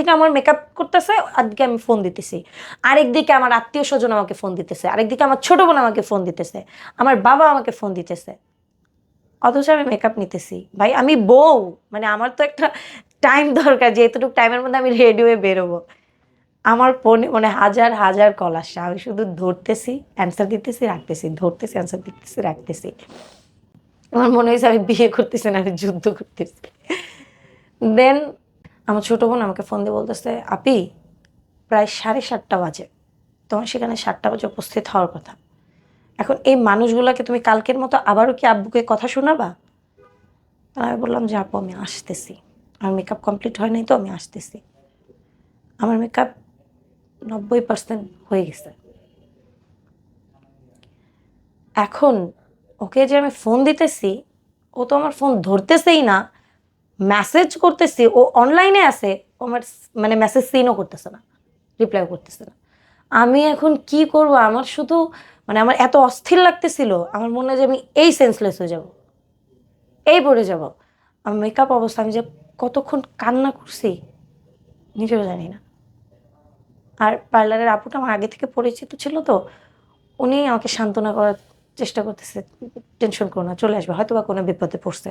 থেকে আমার মেকআপ করতেছে আজকে আমি ফোন দিতেছি। আরেকদিকে আমার আত্মীয় স্বজন আমাকে ফোন দিতেছে, আরেকদিকে আমার ছোট বোন আমাকে ফোন দিতেছে, আমার বাবা আমাকে ফোন দিতেছে। অথচ আমি মেকআপ নিতেছি। ভাই, আমি বউ মানে আমার তো একটা টাইম দরকার, যে এতটুকু টাইমের মধ্যে আমি রেডি হয়ে বেরোবো। আমার ফোনে মানে হাজার হাজার কল আসছে। আমি শুধু ধরতেছি অ্যান্সার দিতেছি, রাখতেছি, ধরতেছি অ্যান্সার দিতেছি, রাখতেছি। আমার মনে হয়েছে আমি বিয়ে করতেছি না, আমি যুদ্ধ করতেছি। দেন আমার ছোটো বোন আমাকে ফোন দিয়ে বলতেছে, আপি, প্রায় সাড়ে সাতটা বাজে। তোমার সেখানে সাতটা বাজে উপস্থিত হওয়ার কথা। এখন এই মানুষগুলোকে তুমি কালকের মতো আবারও কি আব্বুকে কথা শোনাবা? আমি বললাম যে, আপু, আমি আসতেছি। আমার মেকআপ কমপ্লিট হয় নাই তো, আমি আসতেছি। আমার মেকআপ নব্বই পার্সেন্ট হয়ে গেছে। এখন ওকে যে আমি ফোন দিতেছি, ও তো আমার ফোন ধরতেছেই না। মেসেজ করতেছি, ও অনলাইনে আছে, ও আমার মানে মেসেজ সিনও করতেছে না রিপ্লাই করতেছে না। আমি এখন কি করব? আমার শুধু মানে আমার এত অস্থির লাগতেছিল, আমার মনে হয় যে আমি এই সেন্সলেস হয়ে যাব, এই পড়ে যাব। আমার মেকআপ অবস্থা, আমি যে কতক্ষণ কান্না করছি, নিজেও জানি না। আর পার্লারের আপুটা আমার আগে থেকে পরিচিত ছিল তো, উনি আমাকে সান্ত্বনা করার চেষ্টা করতেছে, টেনশন করো না, চলে আসবে হয়তো বা কোনো বিপদে পড়ছে।